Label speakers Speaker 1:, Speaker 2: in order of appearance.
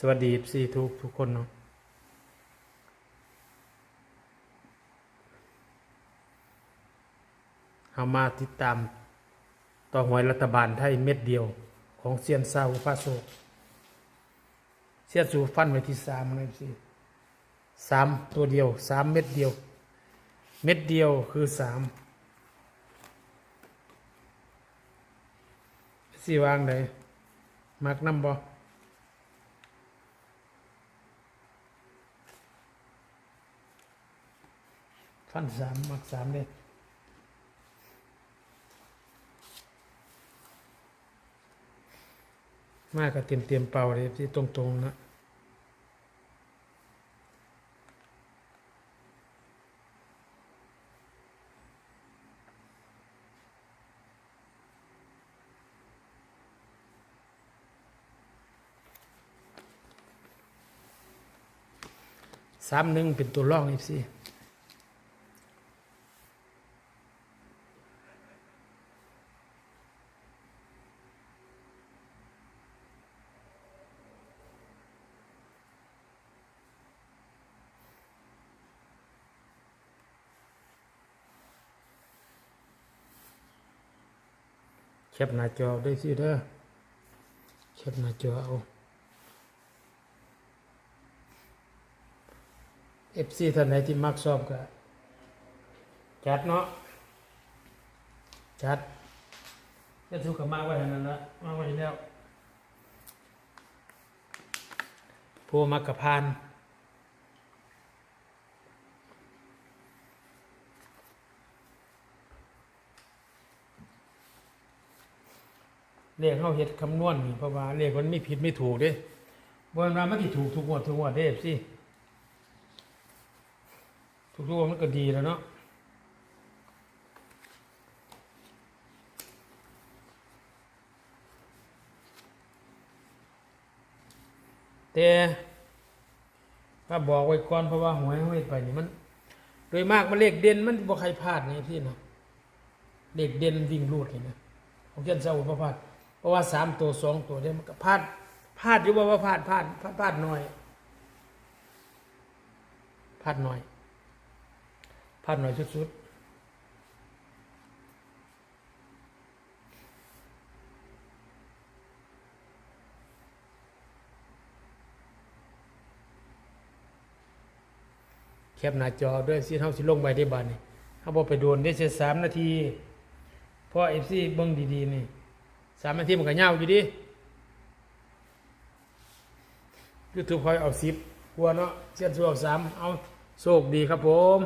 Speaker 1: สวัสดีซีทุกทุกคนเนาะเอามาติดตาม ต่อหวยรัฐบาลไทยเม็ดเดียว ของเซียนซาอุปาโซเซียนสูฟันไว้ที่สามเลยสิสามตัวเดียวสามเม็ดเดียว เม็ดเดียวคือสามสี่วางไหนมักน้ำบ่ ฟันสามมักสามเลยมากก็เตรียมเตรียมเป่าเลยที่ตรงๆนะสามหนึ่งเป็นตัวร่องอีกสิ แคปหน้าจอได้สิเด้อแคปหน้าจอเอาเอฟซีท่านไหนที่มักชอบก็จัดเนาะจัดจะถูกกับมากไว้เท่านั้นละมากไว้แล้วผู้มักกับพาน เลขเข้าเฮ็ดคำนวณนี่เพราะว่าเลขมันไม่ผิดไม่ถูกเด้บ่ว่ามันสิถูกทุกงวดทุกงวดเด้สิถูกทุกงวดมันก็ดีแล้วเนาะแต่ถ้าบอกไว้ก่อนเพราะว่าหวยเขาเฮ็ดไปนี่มัน โดยมากมันเลขเด่นมันบ่ใครพลาดไงพี่นะเลขเด่นวิ่งรูดนี่นะของเขียนเสาพระพลาด เพราะว่าสามตัวสองตัวเนี่ยมันก็พลาดพลาดอยู่บ่ว่าพลาดพลาดพลาดพลาดน้อยพลาดน้อยพลาดน้อยสุดๆแคปหน้าจอด้วยสิเฮาสิลงไปได้บัดนี่เฮาบ่ไปโดนได้เสียสามนาทีเพราะเอฟซีเบิ้งดีๆนี่ สามนาทีมันก็เงาอยู่ดิยูทูบคอยเอาสิบหัวเนาะเสียนสูเอาสามเอาโชคดีครับผม